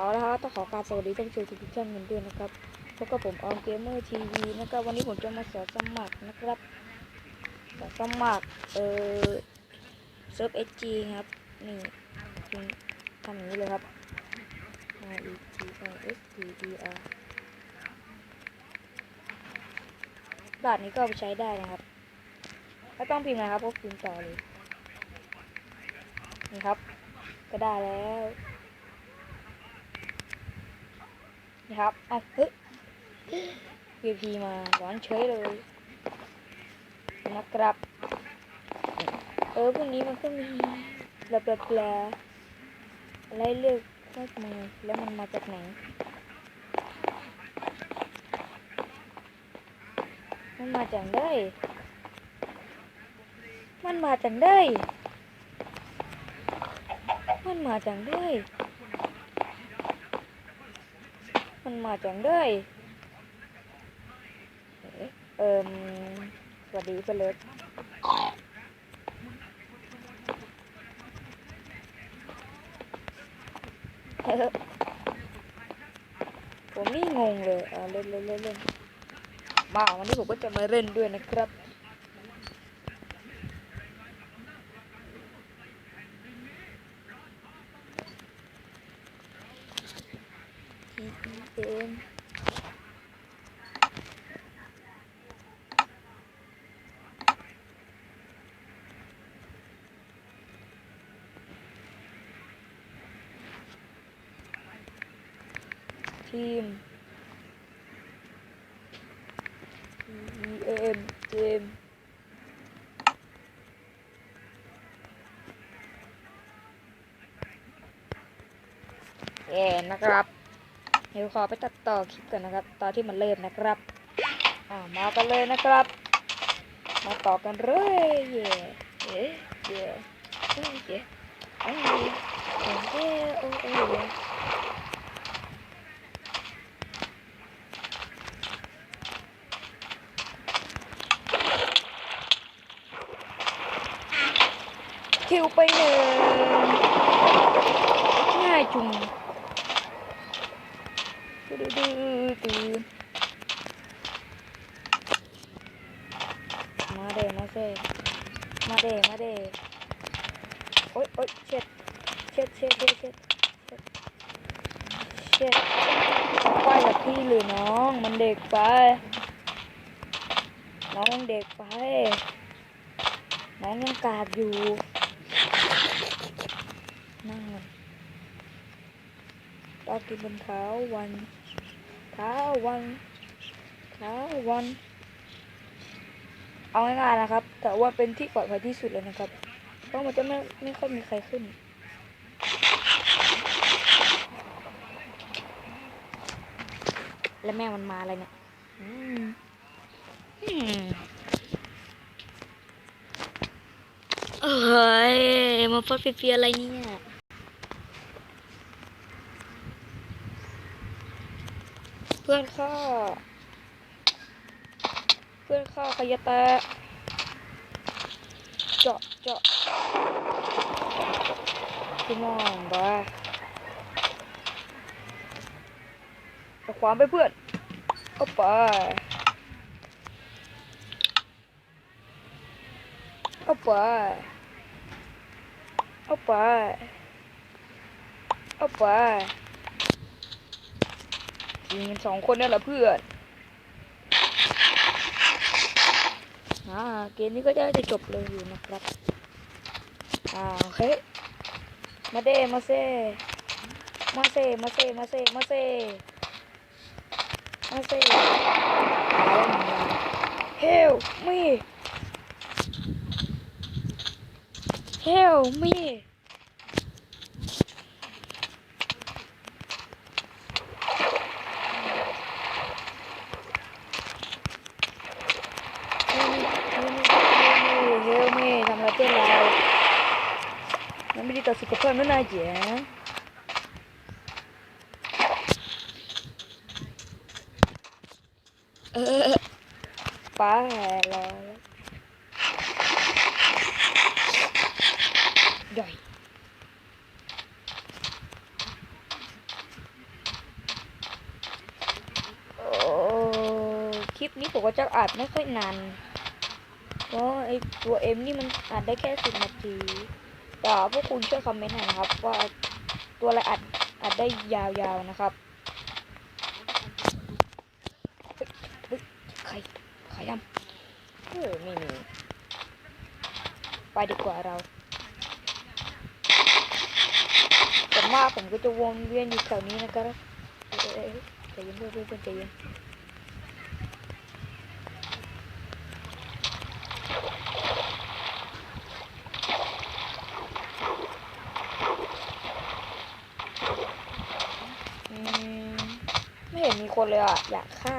เอาละครับต้องขอการสวัสดีท่านผู้ชมทุกท่านกันด้วยนะครับพบกับผมออมเกมเมอร์ทีวีนะครับวันนี้ผมจะมาสอนสมัครนะครับสอนสมัครเอ่อเซิร์ฟเอจีครับนี่ทำอย่างนี้เลยครับ R E T I S T E R ด่านนี้ก็ไปใช้ได้นะครับไม่ต้องพิมพ์นะครับก็พิมพ์ต่อเลยนี่ครับ ก็ได้แล้ว นี่ครับ เอาเฮ้ย VP มาร้อนเฉยเลยนะครับ เออพวกนี้มันก็มีแปลแปลอะไรเลือกมากมายแล้วมันมาจากไหนมันมาจากได้ มันมาจากได้ มันมาจากได้ มันมาจังด้เลยเอิมสวัสดีเพื่อนเลิศผมนี่งงเลย อ่าเล่นเล่นเล่นเล่นมาวันนี้ผมก็จะมาเล่นด้วยนะครับ PPM. Team. PPM. Team. Yeah, nakarap. เดี๋ยวขอไปตัดต่อคลิปก่อนนะครับ ตอนที่มันเริ่มนะครับ อ่ามากันเลยนะครับ มาต่อกันเลยเย่เย่เย่เย่เย่เย่ยโอ้เยคิวไปหนึ่งง่ายจุง ดูดูดูดูมาเดมาเซมาเดมาเดโอ๊ยโอ๊ยเช็ดเช็ดเช็ดเช็ดเช็ดเช็ดไปกับพี่หรือน้องมันเด็กไป น้องยังเด็กไป น้องยังกาดอยู่ นั่งเลยตากินบนเท้าวัน เท้าวันเท้าวัน เอาง่ายๆนะครับ แต่ว่าเป็นที่ปลอดภัยที่สุดเลยนะครับ เพราะมันจะไม่ไม่ค่อยมีใครขึ้นแล้วแม่มันมาอะไรเนี่ยอืมอืมเอ้ย มาฟัดเฟียๆอะไรเนี่ย เพื่อนข้า เพื่อนข้าขยะแตะเจาะเจาะพี่น้องบ้าเอาความไปเพื่อนเอาไปเอาไปเอาไปเอาไป ยิงกันสองคนนั่แหละเพื่อนอ่าเกมนี้ก็จะจะจบเลยอยู่นะครับ อ่าโอเค มาเดมาเซ มาเซ มาเซ มาเซ มาเซ มาเซเฮลมีเฮลมี เจ้าเรามันไม่ดีต่อสุขภาพไม่น่าเจ๋ป้าแหลอยด่อยคลิปนี้ผมก็จะอัดไม่ค่อยนาน เพราะไอตัวเอ็มนี่มันอัดได้แค่สิบนาทีแต่พวกคุณช่วยคอมเมนต์หน่อยนะครับ ว่าตัวอะไรอัดอัดได้ยาวๆนะครับเฮ้ยเฮ้ยใครใครทำเออไม่มีไปดีกว่าเราส่วนมากผมก็จะวนเวียนอยู่แถวนี้นะครับเออ้ยเอ้ยใจเย็นเพื่อนเพื่อนเพื่อนใจเย็น อืมไม่เห็นมี คนเลยอะ อยากฆ่า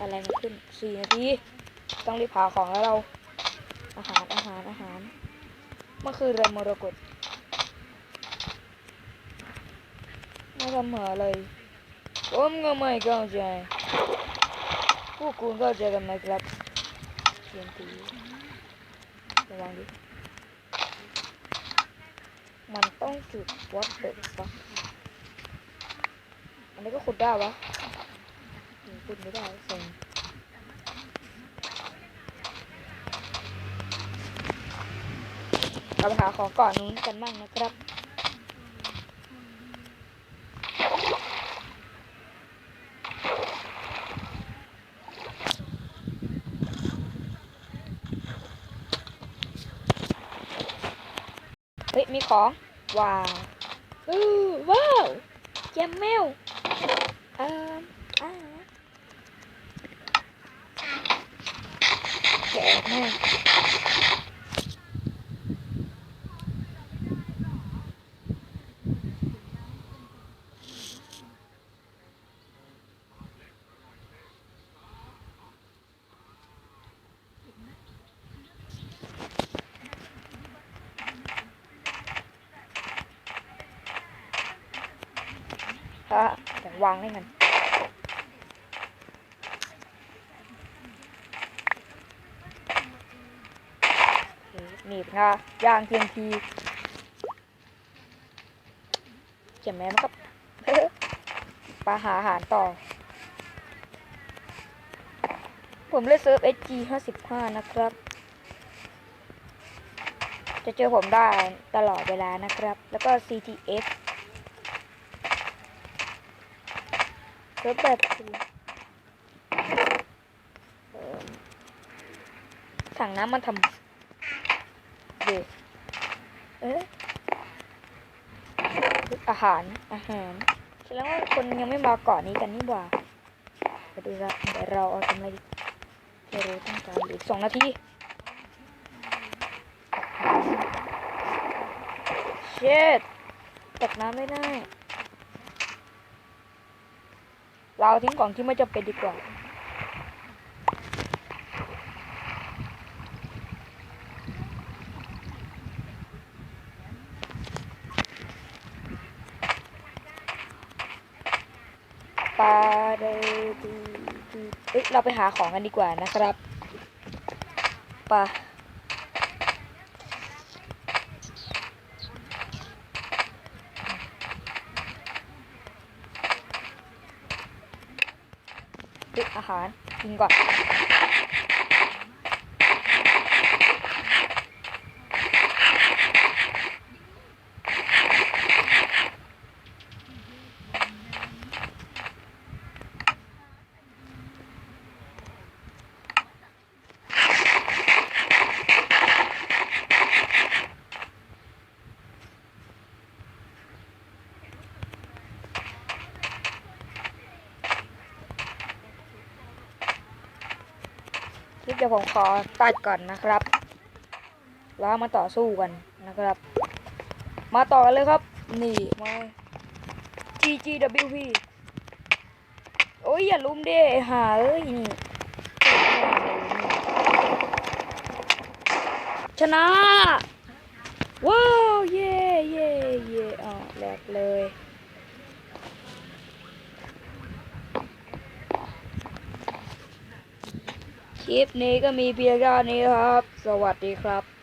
อะไรมันขึ้นสี่นาทีต้องรีบหาของแล้วเรา อาหารอาหารอาหารมันคือเรือมรกตไม่ทำเหรอเลยผมก็ไม่เข้าใจพวกคุณเข้าใจกันไหมครับเทียนทีระวังดิ มันต้องจุดวัดเด็กปะอันนี้ก็ขุดได้ปะอืมขุดไม่ได้เซ็งเราไปหาของก่อนนู้นกันบ้างนะครับ เฮ้ย มีของว้าวอู้ว้าวเจมเมลเอ่ออ่าแกะแม่ง อะเดี๋ยววางได้กันเคหนีบนะย่างเทียนทีเจ็บไหมนะครับไปหาอาหารต่อ ผมเล่นเซิร์ฟ SG 55 นะครับ จะเจอผมได้ตลอดเวลานะครับ แล้วก็ CTF แบบเอ่อถังน้ำมันทำเด็เอ๊ะอาหาร อาหารแสดงว่าคนยังไม่มาเกาะนี้กันนี่หว่าไปดูละเดี๋ยวเราเอาทำอะไรดีไม่รู้ต้องการอีกสองนาทีเช็ดตักน้ำไม่ได้ เราทิ้งของที่ไม่จำเป็นดีกว่าปลาเดดีดีเอ้ยเราไปหาของกันดีกว่านะครับปลาเอ้ยอาหารกินก่อน คลิปเดี๋ยวผมขอตัดก่อนนะครับ แล้วมาต่อสู้กันนะครับ มาต่อกันเลยครับ นี่มา GGWP โอ้ยอย่าลุมเด้หาเอ้ยนี่ชนะ ว้าว เย่เย่เย่อ๋อแหลกเลย คลิปนี้ก็มีเพียงแค่นี้ครับ สวัสดีครับ